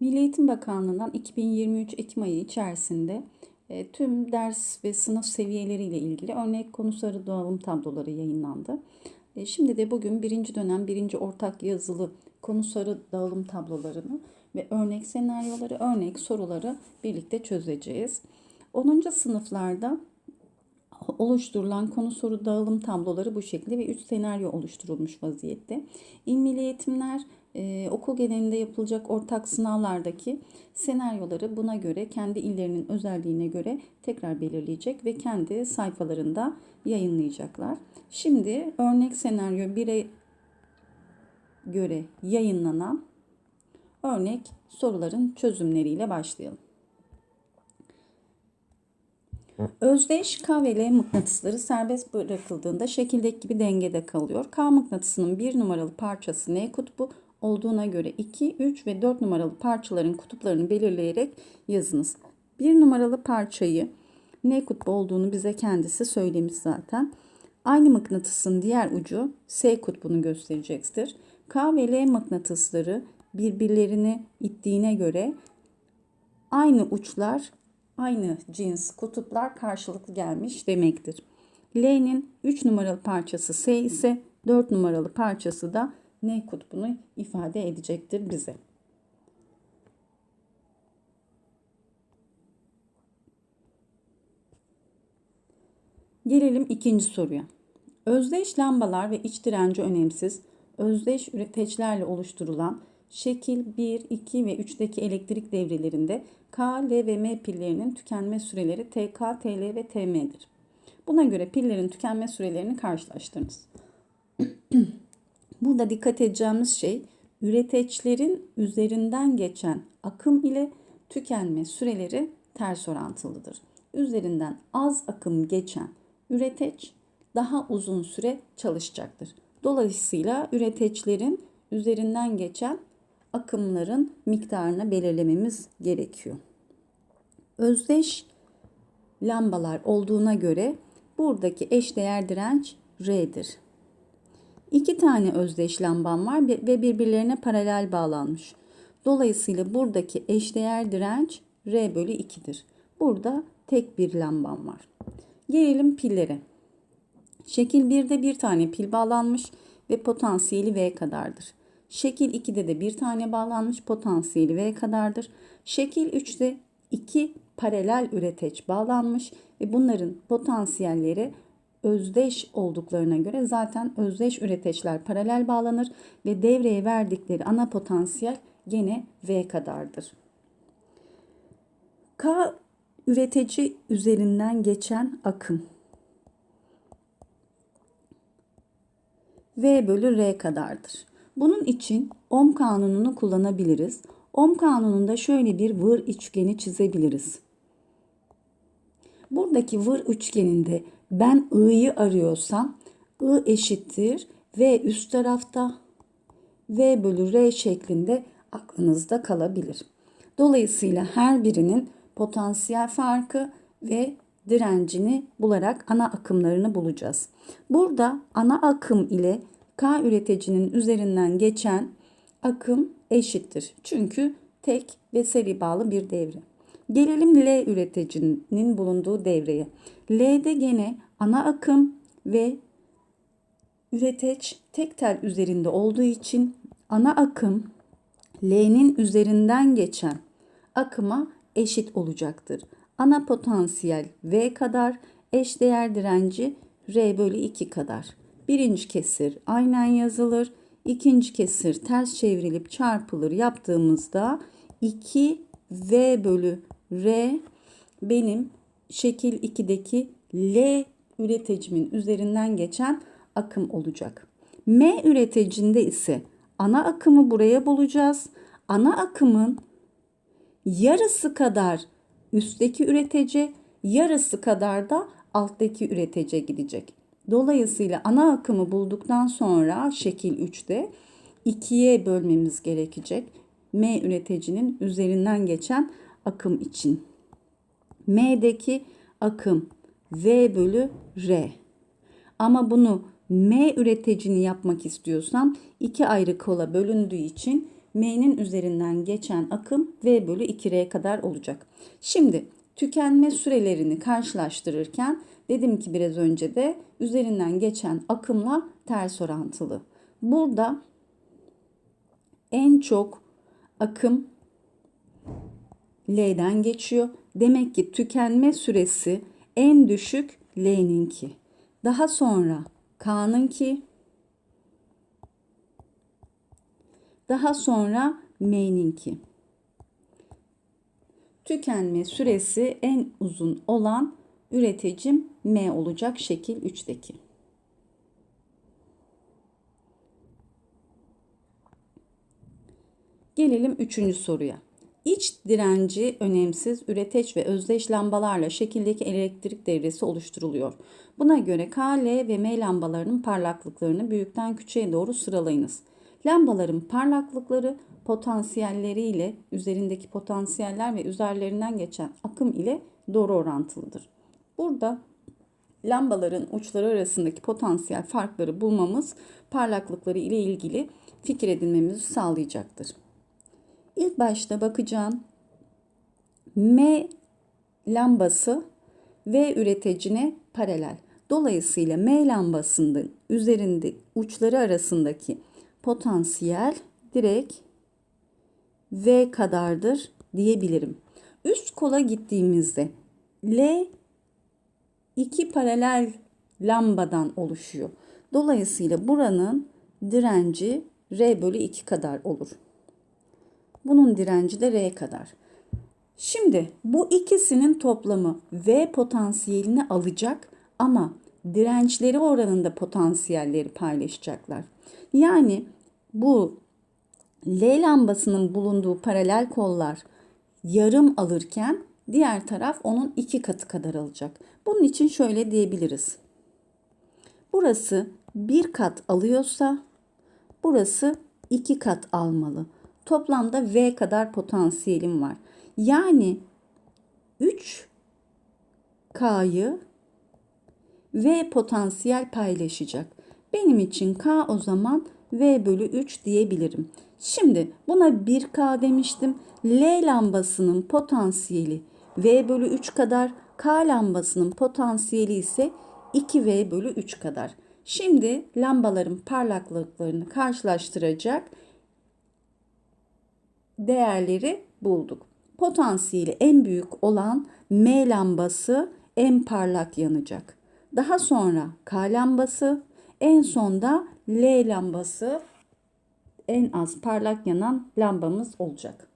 Milli Eğitim Bakanlığı'ndan 2023 Ekim ayı içerisinde e, tüm ders ve sınıf seviyeleriyle ilgili örnek konu sarı dağılım tabloları yayınlandı. E, şimdi de bugün birinci dönem birinci ortak yazılı konu sarı dağılım tablolarını ve örnek senaryoları, örnek soruları birlikte çözeceğiz. 10. sınıflarda oluşturulan konu soru dağılım tabloları bu şekilde ve 3 senaryo oluşturulmuş vaziyette. İl Milli Eğitimler e, okul genelinde yapılacak ortak sınavlardaki senaryoları buna göre kendi illerinin özelliğine göre tekrar belirleyecek ve kendi sayfalarında yayınlayacaklar. Şimdi örnek senaryo 1'e göre yayınlanan örnek soruların çözümleriyle başlayalım. Özdeş K ve L mıknatısları serbest bırakıldığında şekildeki gibi dengede kalıyor. K mıknatısının bir numaralı parçası N kutbu olduğuna göre 2, 3 ve 4 numaralı parçaların kutuplarını belirleyerek yazınız. Bir numaralı parçayı N kutbu olduğunu bize kendisi söylemiş zaten. Aynı mıknatısın diğer ucu S kutbunu gösterecektir. K ve L mıknatısları birbirlerini ittiğine göre aynı uçlar aynı cins kutuplar karşılıklı gelmiş demektir. L'nin 3 numaralı parçası S ise 4 numaralı parçası da N kutbunu ifade edecektir bize. Gelelim ikinci soruya. Özdeş lambalar ve iç direnci önemsiz, özdeş üreteçlerle oluşturulan şekil 1, 2 ve 3'teki elektrik devrelerinde K, L ve M pillerinin tükenme süreleri TK, TL ve TM'dir. Buna göre pillerin tükenme sürelerini karşılaştırınız. Burada dikkat edeceğimiz şey üreteçlerin üzerinden geçen akım ile tükenme süreleri ters orantılıdır. Üzerinden az akım geçen üreteç daha uzun süre çalışacaktır. Dolayısıyla üreteçlerin üzerinden geçen akımların miktarını belirlememiz gerekiyor. Özdeş lambalar olduğuna göre buradaki eşdeğer direnç R'dir. İki tane özdeş lambam var ve birbirlerine paralel bağlanmış. Dolayısıyla buradaki eşdeğer direnç R bölü 2'dir. Burada tek bir lambam var. Gelelim pillere. Şekil 1'de bir tane pil bağlanmış ve potansiyeli V kadardır. Şekil 2'de de bir tane bağlanmış potansiyeli V kadardır. Şekil 3'de iki paralel üreteç bağlanmış ve bunların potansiyelleri özdeş olduklarına göre zaten özdeş üreteçler paralel bağlanır ve devreye verdikleri ana potansiyel gene V kadardır. K üretici üzerinden geçen akım V bölü R kadardır. Bunun için Ohm kanununu kullanabiliriz. Ohm kanununda şöyle bir vır üçgeni çizebiliriz. Buradaki vır üçgeninde ben I'yı arıyorsam I eşittir V üst tarafta V bölü R şeklinde aklınızda kalabilir. Dolayısıyla her birinin potansiyel farkı ve direncini bularak ana akımlarını bulacağız. Burada ana akım ile K üreticinin üzerinden geçen akım eşittir. Çünkü tek ve seri bağlı bir devre. Gelelim L üreticinin bulunduğu devreye. L'de gene ana akım ve üreteç tek tel üzerinde olduğu için ana akım L'nin üzerinden geçen akıma eşit olacaktır. Ana potansiyel V kadar, eşdeğer direnci R bölü 2 kadar. Birinci kesir aynen yazılır. İkinci kesir ters çevrilip çarpılır yaptığımızda 2 V bölü R benim şekil 2'deki L üreticimin üzerinden geçen akım olacak. M üreticinde ise ana akımı buraya bulacağız. Ana akımın yarısı kadar üstteki üretici, yarısı kadar da alttaki üretici gidecek. Dolayısıyla ana akımı bulduktan sonra şekil 3'te 2'ye bölmemiz gerekecek. M üreticinin üzerinden geçen akım için. M'deki akım V bölü R. Ama bunu M üreticini yapmak istiyorsam iki ayrı kola bölündüğü için M'nin üzerinden geçen akım V bölü 2R kadar olacak. Şimdi tükenme sürelerini karşılaştırırken dedim ki biraz önce de üzerinden geçen akımla ters orantılı. Burada en çok akım L'den geçiyor. Demek ki tükenme süresi en düşük L'ninki. Daha sonra K'nınki. Daha sonra M'ninki. Tükenme süresi en uzun olan üreticim M olacak şekil 3'teki. Gelelim üçüncü soruya. İç direnci önemsiz üreteç ve özdeş lambalarla şekildeki elektrik devresi oluşturuluyor. Buna göre K, L ve M lambalarının parlaklıklarını büyükten küçüğe doğru sıralayınız. Lambaların parlaklıkları potansiyelleri ile üzerindeki potansiyeller ve üzerlerinden geçen akım ile doğru orantılıdır. Burada lambaların uçları arasındaki potansiyel farkları bulmamız parlaklıkları ile ilgili fikir edinmemizi sağlayacaktır. İlk başta bakacağım M lambası V üreticine paralel. Dolayısıyla M lambasının üzerinde uçları arasındaki potansiyel direkt V kadardır diyebilirim. Üst kola gittiğimizde L iki paralel lambadan oluşuyor. Dolayısıyla buranın direnci R bölü 2 kadar olur. Bunun direnci de R kadar. Şimdi bu ikisinin toplamı V potansiyelini alacak ama dirençleri oranında potansiyelleri paylaşacaklar. Yani bu L lambasının bulunduğu paralel kollar yarım alırken diğer taraf onun iki katı kadar alacak. Bunun için şöyle diyebiliriz. Burası bir kat alıyorsa burası iki kat almalı. Toplamda V kadar potansiyelim var. Yani 3K'yı V potansiyel paylaşacak. Benim için K o zaman V bölü 3 diyebilirim. Şimdi buna 1K demiştim. L lambasının potansiyeli V bölü 3 kadar. K lambasının potansiyeli ise 2V bölü 3 kadar. Şimdi lambaların parlaklıklarını karşılaştıracak değerleri bulduk. Potansiyeli en büyük olan M lambası en parlak yanacak. Daha sonra K lambası, en sonda L lambası en az parlak yanan lambamız olacak.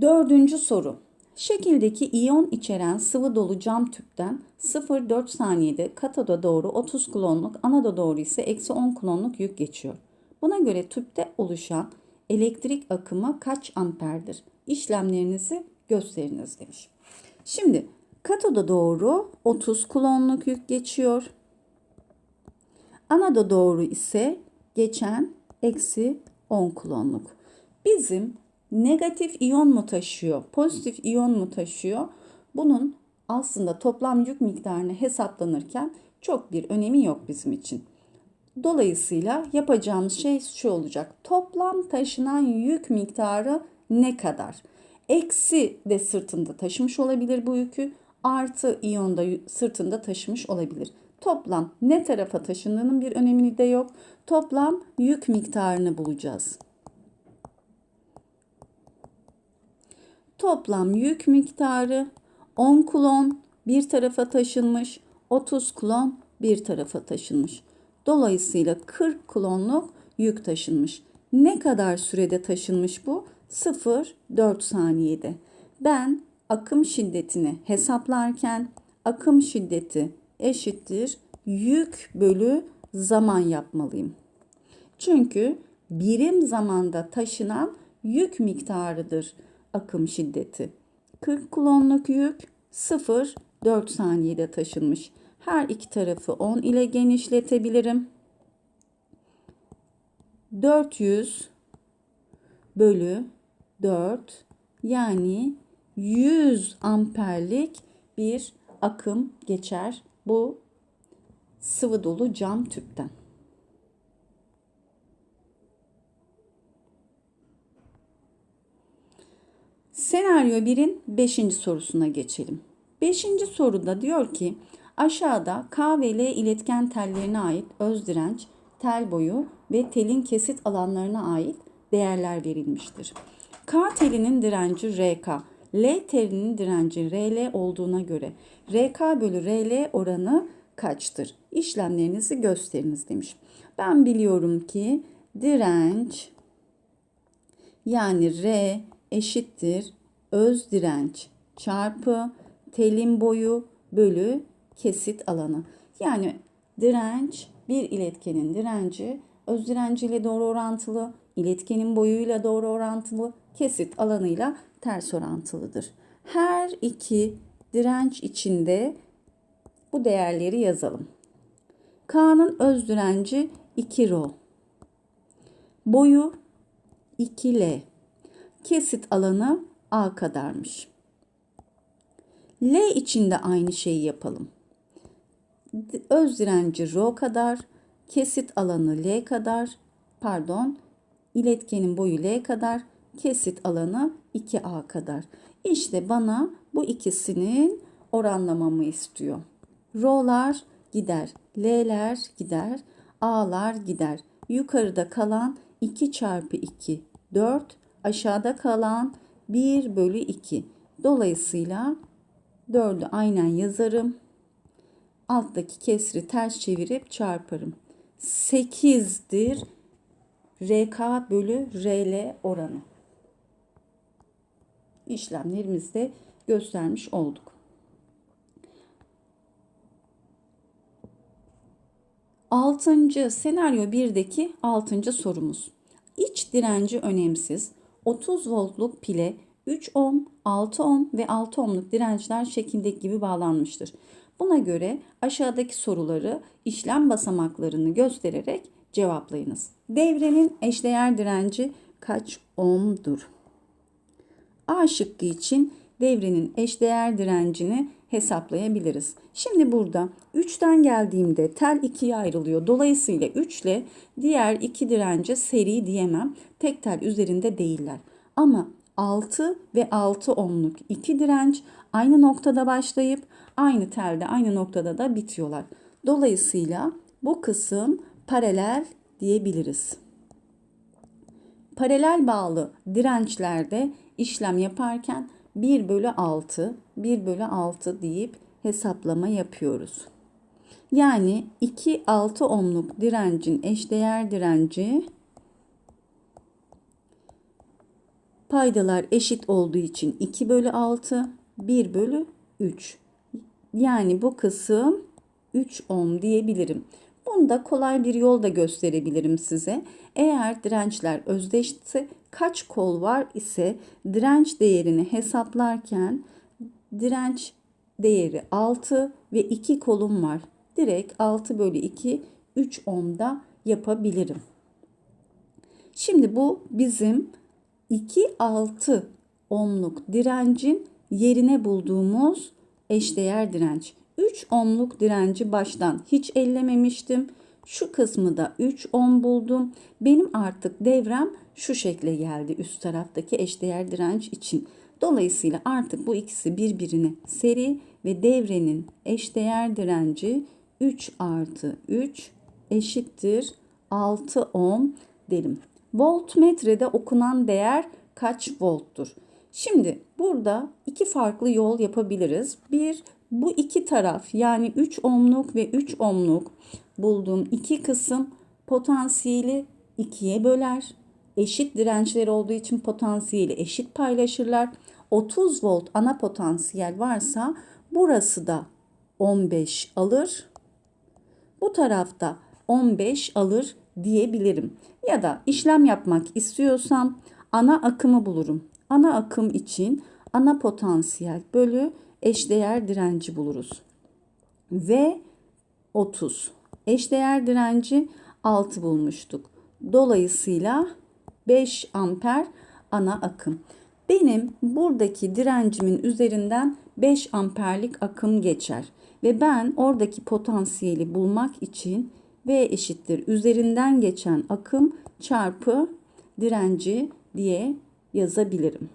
Dördüncü soru. Şekildeki iyon içeren sıvı dolu cam tüpten 0,4 saniyede katoda doğru 30 kulonluk, anoda doğru ise eksi 10 kulonluk yük geçiyor. Buna göre tüpte oluşan elektrik akımı kaç amperdir? İşlemlerinizi gösteriniz demiş. Şimdi katoda doğru 30 kulonluk yük geçiyor. Anoda doğru ise geçen eksi 10 kulonluk. Bizim negatif iyon mu taşıyor, pozitif iyon mu taşıyor? Bunun aslında toplam yük miktarını hesaplanırken çok bir önemi yok bizim için. Dolayısıyla yapacağımız şey şu olacak. Toplam taşınan yük miktarı ne kadar? Eksi de sırtında taşımış olabilir bu yükü. Artı iyon da sırtında taşımış olabilir. Toplam ne tarafa taşındığının bir önemi de yok. Toplam yük miktarını bulacağız. Toplam yük miktarı 10 kulon bir tarafa taşınmış, 30 kulon bir tarafa taşınmış. Dolayısıyla 40 kulonluk yük taşınmış. Ne kadar sürede taşınmış bu? 0-4 saniyede. Ben akım şiddetini hesaplarken akım şiddeti eşittir yük bölü zaman yapmalıyım. Çünkü birim zamanda taşınan yük miktarıdır akım şiddeti. 40 kulonluk yük 0 4 saniyede taşınmış. Her iki tarafı 10 ile genişletebilirim. 400 bölü 4 yani 100 amperlik bir akım geçer bu sıvı dolu cam tüpten. Senaryo 1'in 5. sorusuna geçelim. 5. soruda diyor ki aşağıda K ve L iletken tellerine ait öz direnç, tel boyu ve telin kesit alanlarına ait değerler verilmiştir. K telinin direnci RK, L telinin direnci RL olduğuna göre RK bölü RL oranı kaçtır? İşlemlerinizi gösteriniz demiş. Ben biliyorum ki direnç yani R eşittir öz direnç çarpı telin boyu bölü kesit alanı. Yani direnç bir iletkenin direnci öz direnciyle doğru orantılı, iletkenin boyuyla doğru orantılı, kesit alanıyla ters orantılıdır. Her iki direnç içinde bu değerleri yazalım. K'nın öz direnci 2 rho. Boyu 2L. Kesit alanı A kadarmış. L için de aynı şeyi yapalım. Öz direnci rho kadar, kesit alanı L kadar, pardon, iletkenin boyu L kadar, kesit alanı 2A kadar. İşte bana bu ikisinin oranlamamı istiyor. R'lar gider, L'ler gider, A'lar gider. Yukarıda kalan 2 çarpı 2 4, aşağıda kalan 1 bölü 2. Dolayısıyla 4'ü aynen yazarım. Alttaki kesri ters çevirip çarparım. 8'dir RK bölü RL oranı. İşlemlerimizde göstermiş olduk. Altıncı senaryo 1'deki altıncı sorumuz. İç direnci önemsiz. 30 voltluk pile 3 ohm, 6 ohm ve 6 ohmluk dirençler şekildeki gibi bağlanmıştır. Buna göre aşağıdaki soruları işlem basamaklarını göstererek cevaplayınız. Devrenin eşdeğer direnci kaç ohm'dur? A şıkkı için devrenin eşdeğer direncini hesaplayabiliriz. Şimdi burada 3'ten geldiğimde tel 2'ye ayrılıyor. Dolayısıyla 3 ile diğer iki dirence seri diyemem. Tek tel üzerinde değiller. Ama 6 ve 6 ohmluk iki direnç aynı noktada başlayıp aynı telde aynı noktada da bitiyorlar. Dolayısıyla bu kısım paralel diyebiliriz. Paralel bağlı dirençlerde işlem yaparken 1 bölü 6, 1 bölü 6 deyip hesaplama yapıyoruz. Yani 2 6 ohmluk direncin eşdeğer direnci paydalar eşit olduğu için 2 bölü 6, 1 bölü 3. Yani bu kısım 3 ohm diyebilirim. Bunda kolay bir yol da gösterebilirim size. Eğer dirençler özdeşse kaç kol var ise direnç değerini hesaplarken direnç değeri 6 ve 2 kolum var. Direkt 6 bölü 2 3 ohmda yapabilirim. Şimdi bu bizim 2-6 ohmluk direncin yerine bulduğumuz eşdeğer direnç. 3 ohmluk direnci baştan hiç ellememiştim. Şu kısmı da 3 ohm buldum. Benim artık devrem şu şekle geldi üst taraftaki eşdeğer direnç için. Dolayısıyla artık bu ikisi birbirine seri ve devrenin eşdeğer direnci 3 artı 3 eşittir 6 ohm derim. Voltmetrede okunan değer kaç volttur? Şimdi burada iki farklı yol yapabiliriz. Bir bu iki taraf yani 3 ohmluk ve 3 ohmluk bulduğum iki kısım potansiyeli ikiye böler. Eşit dirençleri olduğu için potansiyeli eşit paylaşırlar. 30 volt ana potansiyel varsa burası da 15 alır. Bu tarafta 15 alır diyebilirim. Ya da işlem yapmak istiyorsam ana akımı bulurum. Ana akım için ana potansiyel bölü eşdeğer direnci buluruz. Ve 30. Eşdeğer direnci 6 bulmuştuk. Dolayısıyla 5 amper ana akım. Benim buradaki direncimin üzerinden 5 amperlik akım geçer. Ve ben oradaki potansiyeli bulmak için V eşittir üzerinden geçen akım çarpı direnci diye yazabilirim.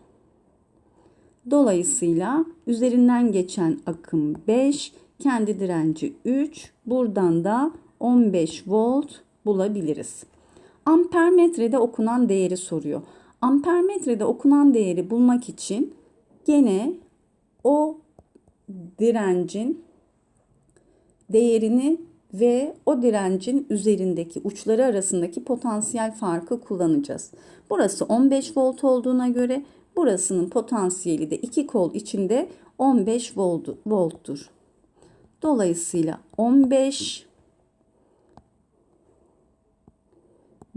Dolayısıyla üzerinden geçen akım 5, kendi direnci 3. Buradan da 15 volt bulabiliriz. Ampermetrede okunan değeri soruyor. Ampermetrede okunan değeri bulmak için gene o direncin değerini ve o direncin üzerindeki uçları arasındaki potansiyel farkı kullanacağız. Burası 15 volt olduğuna göre burasının potansiyeli de iki kol içinde 15 volt, volttur. Dolayısıyla 15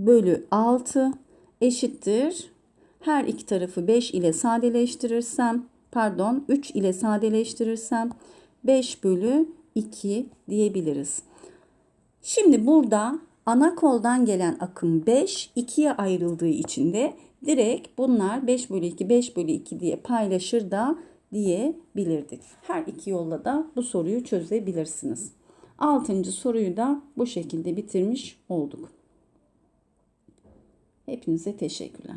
bölü 6 eşittir. Her iki tarafı 5 ile sadeleştirirsem pardon 3 ile sadeleştirirsem 5 bölü 2 diyebiliriz. Şimdi burada ana koldan gelen akım 5 2'ye ayrıldığı için de direkt bunlar 5 bölü 2 5 bölü 2 diye paylaşır da diyebilirdik. Her iki yolla da bu soruyu çözebilirsiniz. Altıncı soruyu da bu şekilde bitirmiş olduk. Hepinize teşekkürler.